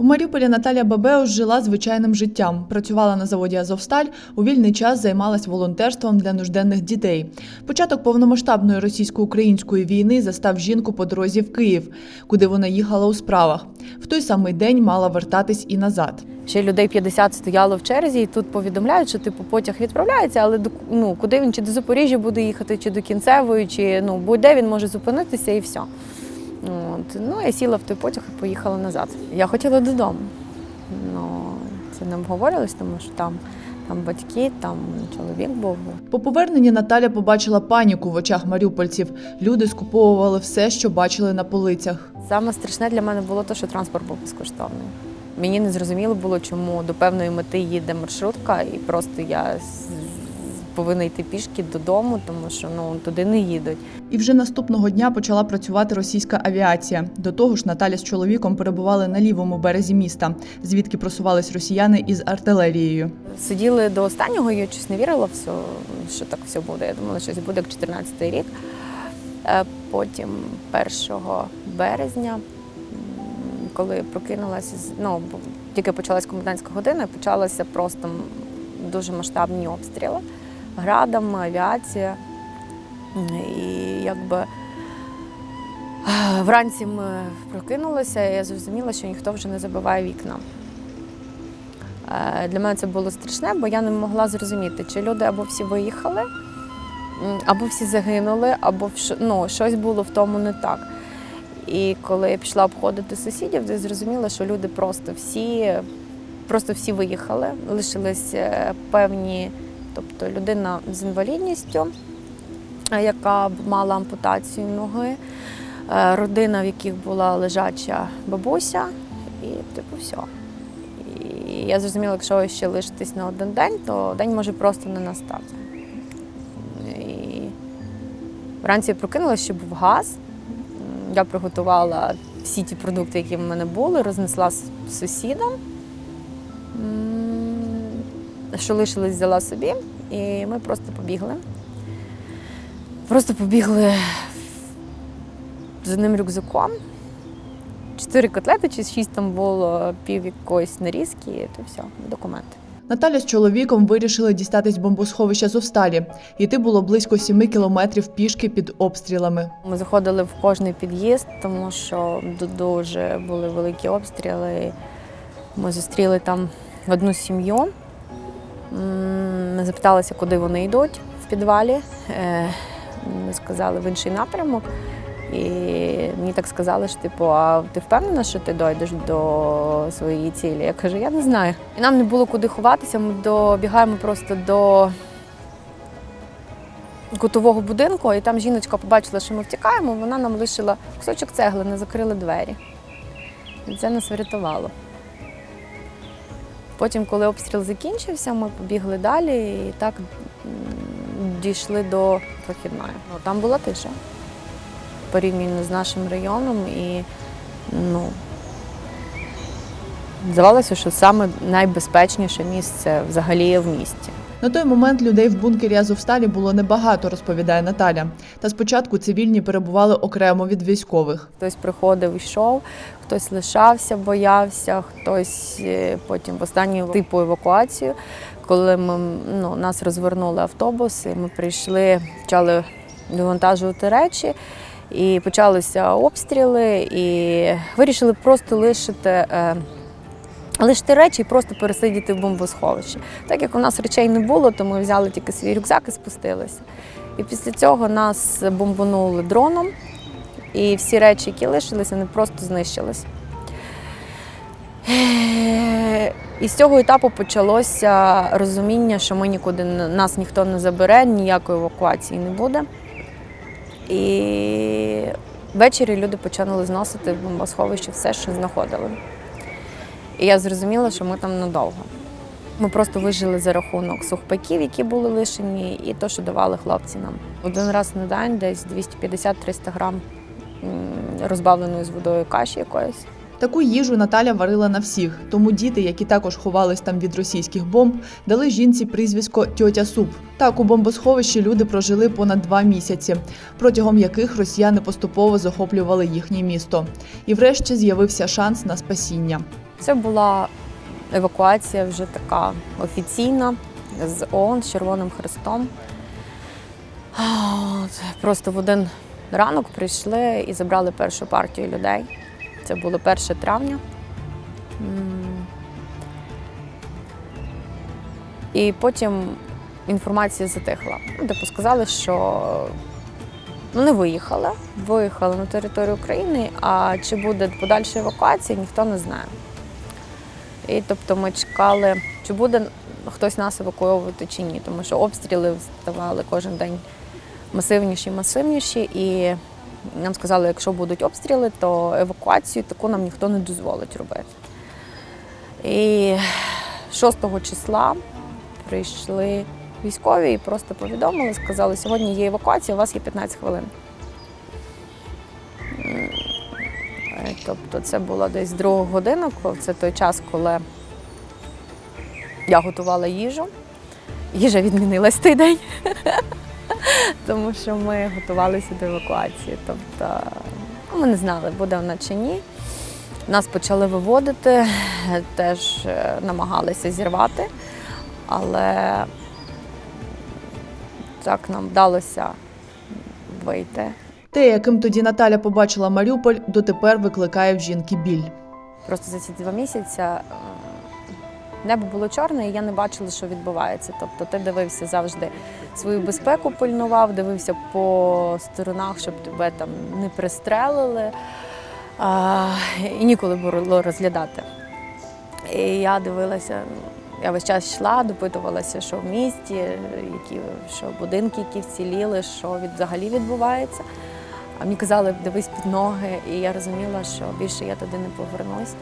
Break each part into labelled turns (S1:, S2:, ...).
S1: У Маріуполі Наталя Бабеус жила звичайним життям. Працювала на заводі Азовсталь, у вільний час займалась волонтерством для нужденних дітей. Початок повномасштабної російсько-української війни застав жінку по дорозі в Київ, куди вона їхала у справах. В той самий день мала вертатись і назад.
S2: Ще людей 50 стояло в черзі, і тут повідомляють, що типу потяг відправляється, але ну куди він чи до Запоріжжя буде їхати, чи до кінцевої, чи ну будь-де він може зупинитися і все. От. Ну я сіла в той потяг і поїхала назад. Я хотіла додому. Ну це не обговорювалось, тому що там, там батьки, там чоловік був.
S1: По поверненні Наталя побачила паніку в очах маріупольців. Люди скуповували все, що бачили на полицях.
S2: Саме страшне для мене було те, що транспорт був безкоштовний. Мені не зрозуміло було, чому до певної мети їде маршрутка, і просто я повинна йти пішки додому, тому що ну туди не їдуть.
S1: І вже наступного дня почала працювати російська авіація. До того ж, Наталя з чоловіком перебували на лівому березі міста, звідки просувались росіяни із артилерією.
S2: Сиділи до останнього, я щось не вірила, все, що так все буде. Я думала, що це буде як 14-й рік. Е, Потім 1 березня, коли прокинулася, ну, тільки почалась комендантська година, почалися просто дуже масштабні обстріли градом, авіація. І якби е, вранці ми прокинулися, і я зрозуміла, що ніхто вже не забиває вікна. Е, Для мене це було страшне, бо я не могла зрозуміти, чи люди або всі виїхали, або всі загинули, або ну, щось було в тому не так. І коли я пішла обходити сусідів, то я зрозуміла, що люди просто всі, просто всі виїхали, лишились е, певні, тобто людина з інвалідністю, яка мала ампутацію ноги, е, родина, в яких була лежача бабуся, і типу все. І я зрозуміла, якщо ще лишитесь на один день, то день може просто не настати. І вранці я прокинулася, що був газ. Я приготувала всі ті продукти, які в мене були, рознесла сусідам. Що лишилось, взяла собі, і ми просто побігли. Просто побігли з одним рюкзаком. Чотири котлети чи шість там було пів якоїсь нарізки, то все, документи.
S1: Наталя з чоловіком вирішили дістатись бомбосховища Зовсталі. Йти було близько 7 кілометрів пішки під обстрілами.
S2: Ми заходили в кожний під'їзд, тому що дуже були великі обстріли. Ми зустріли там одну сім'ю. Запиталися, куди вони йдуть в підвалі. Е, Ми сказали в інший напрямок. І мені так сказали, що типу, а ти впевнена, що ти дойдеш до своєї цілі? Я кажу, я не знаю. І нам не було куди ховатися. Ми добігаємо просто до кутового будинку, і там жіночка побачила, що ми втікаємо, вона нам лишила кусочок цегли, не закрили двері. І це нас врятувало. Потім, коли обстріл закінчився, ми побігли далі і так дійшли до прохідної. Ну, там була тиша порівняно з нашим районом і ну, здавалося, що саме найбезпечніше місце взагалі в місті.
S1: На той момент людей в бункері Азовсталі було небагато, розповідає Наталя. Та спочатку цивільні перебували окремо від військових.
S2: Хтось приходив, йшов, хтось лишався, боявся, хтось е, потім в останню типу евакуацію. Коли ми, ну, нас розвернули автобуси, ми прийшли, почали вивантажувати речі, і почалися обстріли, і вирішили просто лишити. Лишити речі і просто пересидіти в бомбосховищі. Так як у нас речей не було, то ми взяли тільки свій рюкзак і спустилися. І після цього нас бомбанули дроном, і всі речі, які лишилися, вони просто знищились. Е, І з цього етапу почалося розуміння, що ми нікуди нас ніхто не забере, ніякої евакуації не буде. І ввечері люди почали зносити в бомбосховище все, що знаходили. І я зрозуміла, що ми там надовго. Ми просто вижили за рахунок сухпайків, які були лишені, і то, що давали хлопці нам. Один раз на день десь 250-300 грам розбавленої з водою каші якоїсь.
S1: Таку їжу Наталя варила на всіх, тому діти, які також ховались там від російських бомб, дали жінці прізвисько Тьотя Суп. Так у бомбосховищі люди прожили понад два місяці, протягом яких росіяни поступово захоплювали їхнє місто. І врешті з'явився шанс на спасіння.
S2: Це була евакуація вже така офіційна з ООН з Червоним Хрестом. Просто в один ранок прийшли і забрали першу партію людей. Це було 1 травня. І потім інформація затихла. Ну, Типу сказали, що ну, не виїхали, виїхали на територію України, а чи буде подальша евакуація, ніхто не знає. І тобто ми чекали, чи буде хтось нас евакуювати чи ні, тому що обстріли ставали кожен день масивніші, масивніші. І нам сказали, якщо будуть обстріли, то евакуацію таку нам ніхто не дозволить робити. І 6 числа прийшли військові і просто повідомили, сказали, сьогодні є евакуація, у вас є 15 хвилин. Тобто це було десь друга година, це той час, коли я готувала їжу. Їжа відмінилась той день, тому що ми готувалися до евакуації. Тобто ну, ми не знали, буде вона чи ні. Нас почали виводити, теж е, намагалися зірвати, але так нам вдалося вийти.
S1: Те, яким тоді Наталя побачила Маріуполь, дотепер викликає в жінки біль.
S2: Просто за ці два місяці е, небо було чорне, і я не бачила, що відбувається. Тобто ти дивився завжди свою безпеку, пильнував, дивився по сторонах, щоб тебе там не пристрелили. А, і ніколи було розглядати. І я дивилася, я весь час йшла, допитувалася, що в місті, які, що будинки, які вціліли, що від, взагалі відбувається. А мені казали, дивись під ноги, і я розуміла, що більше я туди не повернусь.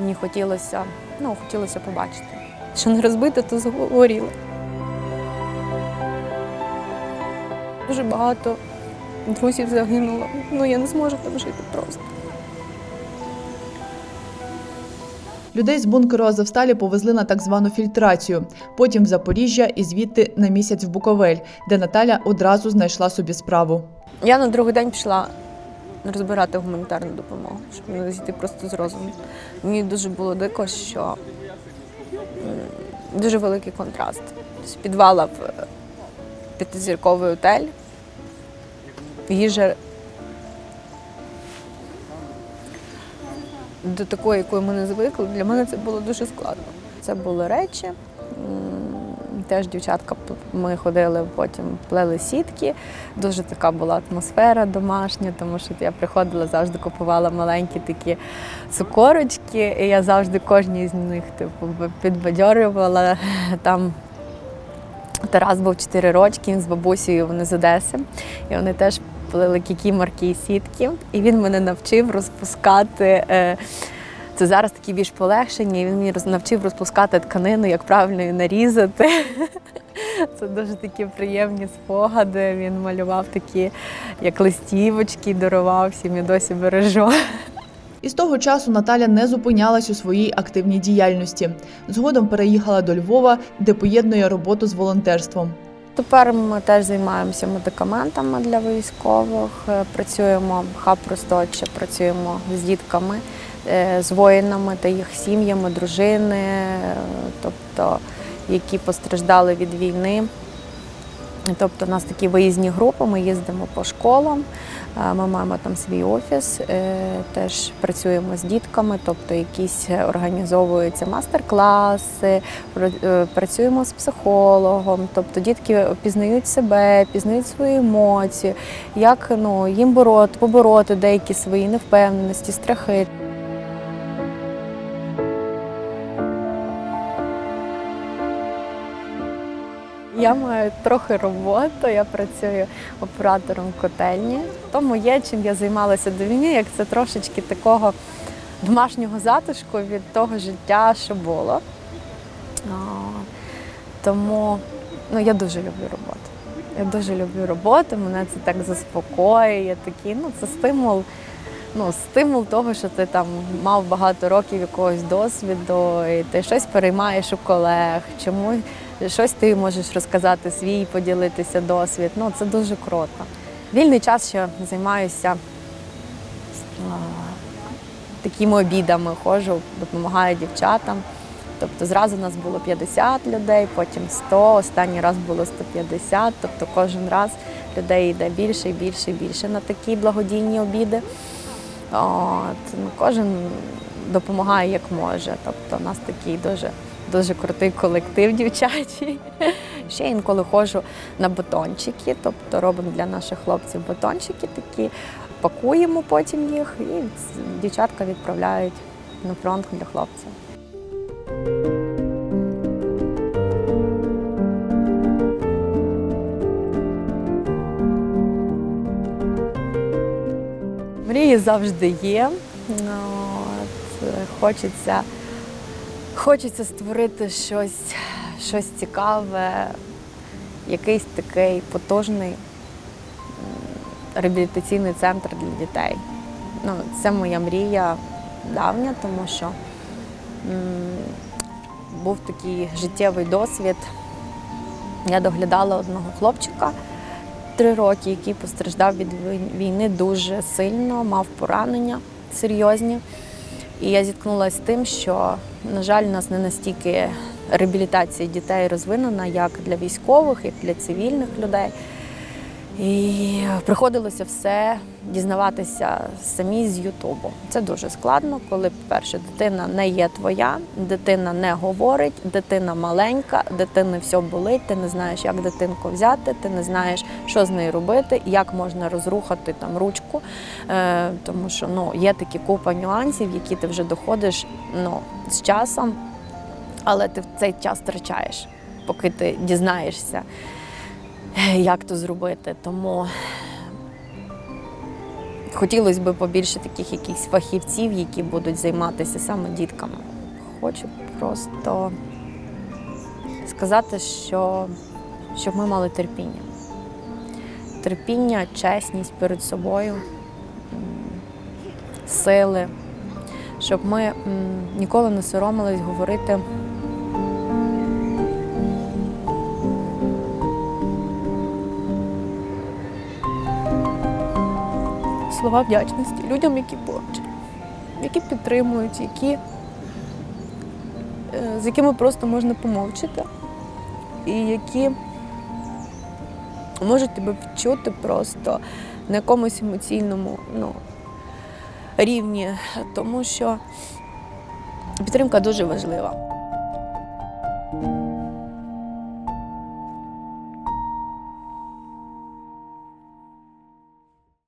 S2: Мені хотілося, ну, хотілося побачити. Що не розбите, то згоріло. Дуже багато друзів загинуло. Ну я не зможу там жити просто.
S1: Людей з бункеру Азовсталі повезли на так звану фільтрацію, потім в Запоріжжя і звідти на місяць в Буковель, де Наталя одразу знайшла собі справу.
S2: Я на другий день пішла розбирати гуманітарну допомогу, щоб не зійти просто з розуму. Мені дуже було дико, що дуже великий контраст. З підвала в п'ятизірковий отель, їжа до такої, якої ми не звикли, для мене це було дуже складно. Це були речі. Теж дівчатка, ми ходили потім, плели сітки. Дуже така була атмосфера домашня, тому що я приходила, завжди купувала маленькі такі цукорочки, і я завжди кожній з них типу, підбадьорювала. Там Тарас був 4 рочки, він з бабусею вони з Одеси. І вони теж плели кікіморки і сітки. І він мене навчив розпускати. е, Це зараз такі більш полегшені. і Він мені навчив розпускати тканину, як правильно її нарізати. Це дуже такі приємні спогади. Він малював такі, як листівочки, дарував всім і досі бережу.
S1: І з того часу Наталя не зупинялась у своїй активній діяльності. Згодом переїхала до Львова, де поєднує роботу з волонтерством.
S2: Тепер ми теж займаємося медикаментами для військових. Е, Працюємо хаб просточе, працюємо з дітками, е, з воїнами та їх сім'ями, дружини, е, тобто які постраждали від війни. Тобто у нас такі виїзні групи, ми їздимо по школам, е, ми маємо там свій офіс, е, теж працюємо з дітками, тобто якісь організовуються мастер-класи, е, працюємо з психологом, тобто дітки пізнають себе, пізнають свої емоції, як ну, їм бороти, побороти деякі свої невпевненості, страхи. Я маю трохи роботи, я працюю оператором котельні. Тому є чим я займалася до війни, як це трошечки такого домашнього затишку від того життя, що було. Тому ну, я дуже люблю роботу. Я дуже люблю роботу, мене це так заспокоює. Такий, ну, це стимул, ну, стимул того, що ти там мав багато років якогось досвіду, і ти щось переймаєш у колег, чому щось ти можеш розказати свій, поділитися досвід. Ну, це дуже круто. Вільний час ще займаюся а, такими обідами ходжу, допомагаю дівчатам. Тобто зразу нас було 50 людей, потім 100, останній раз було 150, тобто кожен раз людей йде більше і більше і більше на такі благодійні обіди. От, ну, кожен допомагає як може. Тобто у нас такий дуже, дуже крутий колектив дівчачий. Ще інколи ходжу на батончики, тобто робимо для наших хлопців батончики такі, пакуємо потім їх і дівчатка відправляють на фронт для хлопців. Мрії завжди є. Ну, хочеться, хочеться створити щось, щось цікаве, якийсь такий потужний реабілітаційний центр для дітей. Ну, це моя мрія давня, тому що був такий життєвий досвід. Я доглядала одного хлопчика три роки, який постраждав від війни дуже сильно, мав поранення серйозні. І я зіткнулася з тим, що, на жаль, у нас не настільки реабілітація дітей розвинена, як для військових, як для цивільних людей. І приходилося все дізнаватися самі з Ютубу. Це дуже складно, коли, по-перше, дитина не є твоя, дитина не говорить, дитина маленька, дитини все болить, ти не знаєш, як дитинку взяти, ти не знаєш, що з нею робити, як можна розрухати там ручку. Е, тому що ну, є такі купа нюансів, які ти вже доходиш ну, з часом, але ти в цей час втрачаєш, поки ти дізнаєшся як то зробити. Тому хотілося б побільше таких якихось фахівців, які будуть займатися саме дітками. Хочу просто сказати, що щоб ми мали терпіння. Терпіння, чесність перед собою, сили, щоб ми ніколи не соромились говорити. Слова вдячності людям, які поруч, які підтримують, які, е, з якими просто можна помовчати, і які можуть тебе вчути просто на якомусь емоційному ну, рівні, тому що підтримка дуже важлива.